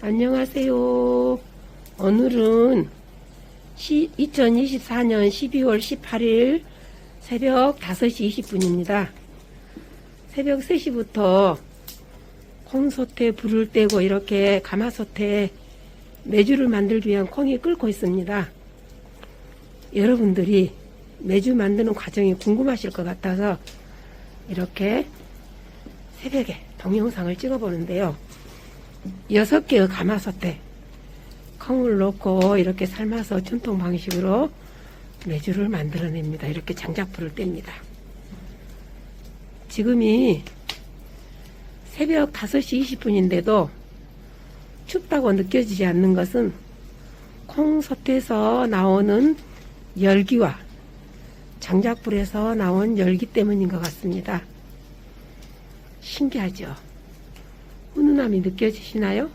안녕하세요. 오늘은 2024년 12월 18일 새벽 5시 20분입니다. 새벽 3시부터 콩솥에 불을 떼고 이렇게 가마솥에 매주를 만들기 위한 콩이 끓고 있습니다. 여러분들이 매주 만드는 과정이 궁금하실 것 같아서 이렇게 새벽에 동영상을 찍어보는데요. 여섯 개의 가마솥에 콩을 넣고 이렇게 삶아서 전통 방식으로 매주를 만들어냅니다. 이렇게 장작불을 뗍니다. 지금이 새벽 5시 20분인데도 춥다고 느껴지지 않는 것은 콩솥에서 나오는 열기와 장작불에서 나온 열기 때문인 것 같습니다. 신기하죠? 훈훈함이 느껴지시나요?